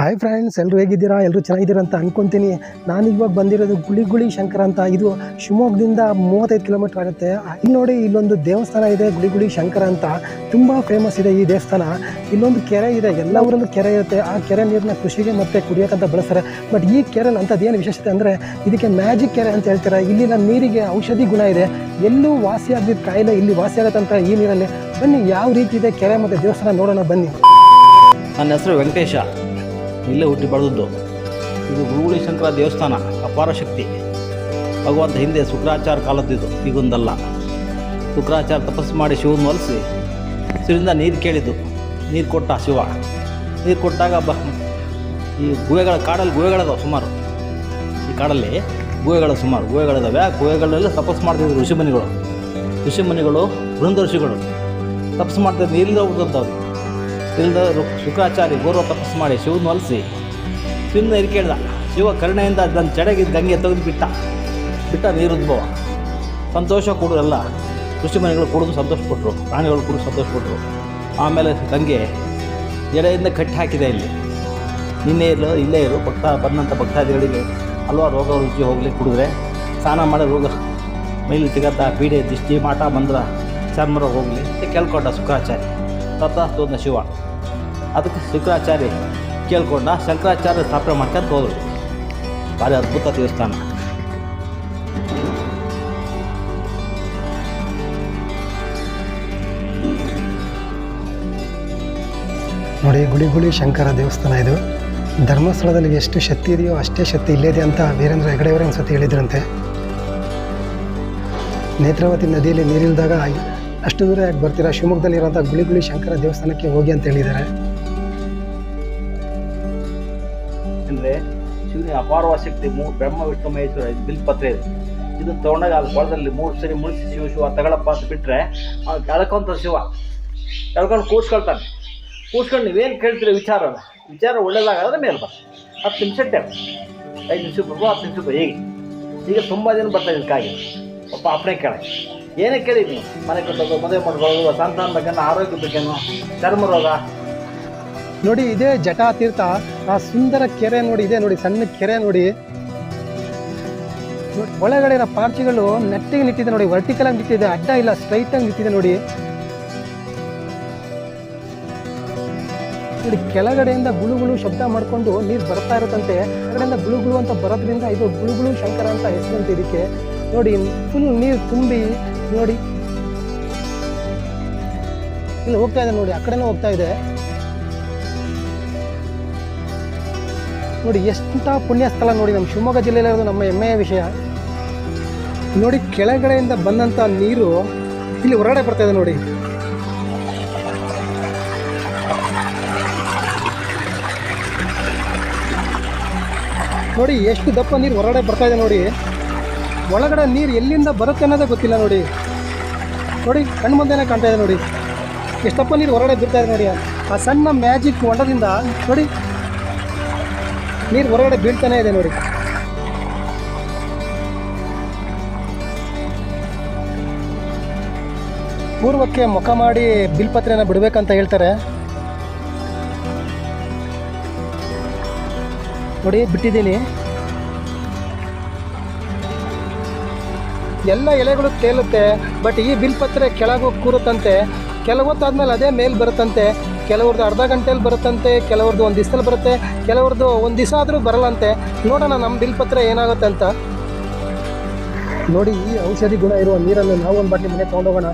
Hi friends ಎಲ್ಲರೂ ಹೇಗಿದ್ದೀರಾ? ಎಲ್ಲರೂ ಚೆನ್ನಾಗಿದ್ದೀರಾ ಅಂತ ಅನ್ಕೊಂತೀನಿ. ನಾನು ಇವಾಗ ಬಂದಿರೋದು ಗುಳಿಗುಳಿ ಶಂಕರ ಅಂತ. ಇದು ಶಿವಮೊಗ್ಗದಿಂದ ಮೂವತ್ತೈದು ಕಿಲೋಮೀಟರ್ ಆಗುತ್ತೆ. ಇಲ್ಲಿ ನೋಡಿ, ಇಲ್ಲೊಂದು ದೇವಸ್ಥಾನ ಇದೆ ಗುಳಿಗುಳಿ ಶಂಕರ ಅಂತ. ತುಂಬ ಫೇಮಸ್ ಇದೆ ಈ ದೇವಸ್ಥಾನ. ಇಲ್ಲೊಂದು ಕೆರೆ ಇದೆ, ಎಲ್ಲ ಊರಲ್ಲೂ ಕೆರೆ ಇರುತ್ತೆ. ಆ ಕೆರೆ ನೀರನ್ನ ಕೃಷಿಗೆ ಮತ್ತು ಕುಡಿಯೋಕ್ಕಂತ ಬಳಸ್ತಾರೆ. ಬಟ್ ಈ ಕೆರೆ ಅಂಥದ್ದು ಏನು ವಿಶೇಷತೆ ಅಂದರೆ, ಇದಕ್ಕೆ ಮ್ಯಾಜಿಕ್ ಕೆರೆ ಅಂತ ಹೇಳ್ತಾರೆ? ಇಲ್ಲಿನ ನೀರಿಗೆ ಔಷಧಿ ಗುಣ ಇದೆ. ಎಲ್ಲೂ ವಾಸಿ ಕಾಯಿಲೆ ಇಲ್ಲಿ ವಾಸಿ ಆಗುತ್ತಂತ ಈ ನೀರಲ್ಲಿ. ಬನ್ನಿ, ಯಾವ ರೀತಿ ಇದೆ ಕೆರೆ ಮತ್ತು ದೇವಸ್ಥಾನ ನೋಡೋಣ, ಬನ್ನಿ. ನನ್ನ ಹೆಸರು ವೆಂಕಟೇಶ. ಇಲ್ಲೇ ಹುಟ್ಟಿ ಬೆಳೆದದ್ದು ಇದು ಗುರುಗುಳಿ ಶಂಕರ ದೇವಸ್ಥಾನ, ಅಪಾರ ಶಕ್ತಿ. ಭಗವಂತ ಹಿಂದೆ ಶುಕ್ರಾಚಾರ ಕಾಲದ್ದಿದು ಈಗೊಂದಲ್ಲ ಶುಕ್ರಾಚಾರ ತಪಸ್ಸು ಮಾಡಿ ಶಿವನ ಒಲಿಸಿ ಶಿವರಿಂದ ನೀರು ಕೇಳಿದ್ದು, ನೀರು ಕೊಟ್ಟ ಶಿವ. ನೀರು ಕೊಟ್ಟಾಗ ಬ, ಈ ಗುಹೆಗಳ ಕಾಡಲ್ಲಿ ಗುಹೆಗಳದಾವ ಸುಮಾರು. ಈ ಕಾಡಲ್ಲಿ ಗುಹೆಗಳು ಸುಮಾರು. ಗುಹೆಗಳಿದಾವೆ ಆ ತಪಸ್ ತಪಸ್ಸು ಮಾಡ್ತಿದ್ರು ಋಷಿಮುನಿಗಳು ಋಷಿಮುನಿಗಳು ಬೃಂದ ಋಷಿಗಳು. ತಪಸ್ಸು ಮಾಡ್ತಿದ್ರು ನೀರಿಲ್ಲ ಹೋಗ್ತಂತವ್ರು ಇಲ್ದ ಶುಕಾಚಾರಿ ಗೌರವ ತಪಸ್ಸು ಮಾಡಿ ಶಿವನ ಹೊಲಿಸಿ ಶಿವನ ಇರ್ಕೇಳ್ದ ಕೇಳ್ದ? ಶಿವ ಕರುಣೆಯಿಂದ ನನ್ನ ಚಡಗಿದ್ದ ಗಂಗೆ ತೆಗೆದು ಬಿಟ್ಟ ಬಿಟ್ಟ ನೀರು ಉದ್ಭವ ಸಂತೋಷ ಕೊಡೋರೆಲ್ಲ ಕೊಡೋದು ಸಂತೋಷ ಕೊಟ್ಟರು ಪ್ರಾಣಿಗಳು ಕೂಡ ಸಂತೋಷ ಕೊಟ್ಟರು ಆಮೇಲೆ ಗಂಗೆ ಎಡೆಯಿಂದ ಕಟ್ಟಿ ಹಾಕಿದೆ ಇಲ್ಲಿ. ನಿನ್ನೆ ಇರಲು ಇಲ್ಲೇ ಇರು. ಭಕ್ತ ಬಂದಂಥ ಭಕ್ತಾದಿಗಳಿಗೆ ಹಲವಾರು ರೋಗ ರುಚಿ ಹೋಗಲಿ ಕುಡಿದ್ರೆ. ಸ್ನಾನ ಮಾಡೋ ರೋಗ ಮೈಲಿ ತಿಗತ್ತ ಪೀಡೆ, ದಿಷ್ಟಿ, ಮಾಟ, ಮಂದ್ರ ಚರ್ಮ ಹೋಗಲಿ ಅಂತ ಕೇಳ್ಕೊಂಡ ಶುಕ್ರಾಚಾರ್ಯ. ಅಂದ ಶಿವ. ಅದಕ್ಕೆ ಶುಕ್ರಾಚಾರ್ಯ ಕೇಳ್ಕೊಂಡ ಶಂಕರಾಚಾರ್ಯ ಸ್ಥಾಪನೆ ಮಾಡ್ಕೊಂತ ಹೋದರು. ಭಾರಿ ಅದ್ಭುತ ದೇವಸ್ಥಾನ. ನೋಡಿ ಗುಳಿ ಶಂಕರ ದೇವಸ್ಥಾನ ಇದು. ಧರ್ಮಸ್ಥಳದಲ್ಲಿ ಎಷ್ಟು ಶಕ್ತಿ ಇದೆಯೋ ಅಷ್ಟೇ ಶಕ್ತಿ ಇಲ್ಲೇ ಇದೆ ಅಂತ ವೀರೇಂದ್ರ ಹೆಗಡೆಯವರೇ ಒಂದು ಸತಿ ಹೇಳಿದ್ರಂತೆ. ನೇತ್ರಾವತಿ ನದಿಯಲ್ಲಿ ನೀರಿಲ್ದಾಗ ಅಷ್ಟು ದೂರ ಯಾಕೆ ಬರ್ತೀರಾ? ಶಿವಮೊಗ್ಗದಲ್ಲಿರೋಂಥ ಗುಳಿಗುಳಿ ಶಂಕರ ದೇವಸ್ಥಾನಕ್ಕೆ ಹೋಗಿ ಅಂತ ಹೇಳಿದ್ದಾರೆ. ಅಂದರೆ ಶಿವನಿಗೆ ಅಪಾರವ ಶಕ್ತಿ ಮೂರು ಬ್ರಹ್ಮ, ವಿಷ್ಣು, ಮಹೇಶ್ವರ, ಇದು ಬಿಲ್ಪತ್ರೆ ಇದು. ಇದನ್ನ ತೊಗೊಂಡಾಗ ಅಲ್ಲಿ ಕೊಳದಲ್ಲಿ ಮೂರು ಸರಿ ಮುಳಿಸಿ ಶಿವ ಶಿವ, ತಗಳಪ್ಪ ಅಂತ ಬಿಟ್ಟರೆ ಅವ್ನು ಕೆಳ್ಕೊಂತ ಶಿವ. ಕೆಳ್ಕೊಂಡು ಕೂಡ್ಸ್ಕೊಳ್ತಾನೆ ಕೂರ್ಸ್ಕೊಂಡು ನೀವೇನು ಕೇಳ್ತೀರಿ ವಿಚಾರ? ವಿಚಾರ ಒಳ್ಳೇದಾಗಾದ್ರೆ ಮೇಲೆ ಬರ ಹತ್ತು ನಿಮಿಷ ಟೈಮ್ ಐದು ನಿಮಿಷ ಬರ್ಬೋದು ಹತ್ತು ನಿಮಿಷ ಹೀಗೆ. ಈಗ ತುಂಬ ಜನ ಬರ್ತಾ ಇದ್ದಕ್ಕಾಗಿ ಒಬ್ಬ ಅಪ್ಪನೇ ಕೇಳ ಏನೇ ಕೇಳಿ ನೀವು ಮನೆ ಕಟ್ಟೋದು ಮದುವೆ ಮಾಡ್ಕೊಳ್ಳೋದು ಸಂತಾನ ಬೇಕೇನೋ ಆರೋಗ್ಯ ಬೇಕೇನೋ ಚರ್ಮ ರೋಗ ನೋಡಿ, ಇದೇ ಜಟಾ ತೀರ್ಥ ಆ ಸುಂದರ ಕೆರೆ ನೋಡಿ, ಇದೆ ನೋಡಿ, ಸಣ್ಣ ಕೆರೆ ನೋಡಿ. ಒಳಗಡೆ ಇರೋ ಪಾರ್ಚಿಗಳು ನೆಟ್ಟಿಗೆ ನಿಟ್ಟಿದೆ ನೋಡಿ ವರ್ಟಿಕಲ್ ಆಗಿ ನಿಂತಿದೆ ಅಡ್ಡ ಇಲ್ಲ ಸ್ಟ್ರೈಟ್ ಆಗಿ ನಿಂತಿದೆ ನೋಡಿ. ನೋಡಿ, ಕೆಳಗಡೆಯಿಂದ ಗುಳುಗುಳು ಶಬ್ದ ಮಾಡಿಕೊಂಡು ನೀರು ಬರ್ತಾ ಇರುತ್ತಂತೆ ಕೆಳಗಡೆಯಿಂದ ಗುಳುಗುಳು ಅಂತ ಬರೋದ್ರಿಂದ ಇದು ಗುಳುಗುಳು ಶಂಕರ ಅಂತ ಹೆಸರಂತೆ ಇದಕ್ಕೆ. ನೋಡಿ ಫುಲ್ ನೀರು ತುಂಬಿ ನೋಡಿ. ಇಲ್ಲಿ ಹೋಗ್ತಾ ಇದೆ ನೋಡಿ, ಆ ಕಡೆನೂ ಹೋಗ್ತಾ ಇದೆ. ನೋಡಿ ಎಷ್ಟ ಪುಣ್ಯ ಸ್ಥಳ ನೋಡಿ, ನಮ್ಮ ಶಿವಮೊಗ್ಗ ಜಿಲ್ಲೆಯಲ್ಲಿರೋದು ನಮ್ಮ ಹೆಮ್ಮೆಯ ವಿಷಯ. ನೋಡಿ, ಕೆಳಗಡೆಯಿಂದ ಬಂದಂಥ ನೀರು ಇಲ್ಲಿ ಹೊರಗಡೆ ಬರ್ತಾ ಇದೆ ನೋಡಿ. ನೋಡಿ, ಎಷ್ಟು ದಪ್ಪ ನೀರು ಹೊರಗಡೆ ಬರ್ತಾ ಇದೆ ನೋಡಿ. ಒಳಗಡೆ ನೀರು ಎಲ್ಲಿಂದ ಬರುತ್ತೆ ಅನ್ನೋದೇ ಗೊತ್ತಿಲ್ಲ ನೋಡಿ. ನೋಡಿ, ಕಣ್ಣು ಮುಂದೆನೇ ಕಾಣ್ತಾ ಇದೆ ನೋಡಿ. ಎಷ್ಟಪ್ಪ ನೀರು ಹೊರಗಡೆ ಬಿಡ್ತಾ ಇದೆ ನೋಡಿ. ಆ ಸಣ್ಣ ಮ್ಯಾಜಿಕ್ ಹೊಂಡದಿಂದ ನೋಡಿ, ನೀರು ಹೊರಗಡೆ ಬೀಳ್ತಾನೆ ಇದೆ ನೋಡಿ. ಪೂರ್ವಕ್ಕೆ ಮುಖ ಮಾಡಿ ಬಿಲ್ಪತ್ರೆನ ಬಿಡಬೇಕಂತ ಹೇಳ್ತಾರೆ. ನೋಡಿ, ಬಿಟ್ಟಿದ್ದೀನಿ. ಎಲ್ಲ ಎಲೆಗಳು ತೇಲುತ್ತೆ ಬಟ್ ಈ ಬಿಲ್ಪತ್ರೆ ಕೆಳಗೆ ಹೋಗಿ ಕೂರುತ್ತಂತೆ. ಕೆಲವೊತ್ತಾದ್ಮೇಲೆ ಅದೇ ಮೇಲೆ ಬರುತ್ತಂತೆ. ಕೆಲವ್ರದ್ದು ಅರ್ಧ ಗಂಟೆಯಲ್ಲಿ ಬರುತ್ತಂತೆ, ಕೆಲವ್ರದ್ದು ಒಂದು ದಿವಸದಲ್ಲಿ ಬರುತ್ತೆ, ಕೆಲವ್ರದ್ದು ಒಂದು ದಿವಸ ಆದರೂ ಬರಲ್ಲಂತೆ. ನೋಡೋಣ ನಮ್ಮ ಬಿಲ್ಪತ್ರೆ ಏನಾಗುತ್ತೆ ಅಂತ. ನೋಡಿ, ಈ ಔಷಧಿ ಗುಣ ಇರುವ ನೀರನ್ನು ನಾವು ಒಂದು ಬಾಟ್ಲಿ ಮನೆ ತೊಗೊಂಡೋಗೋಣ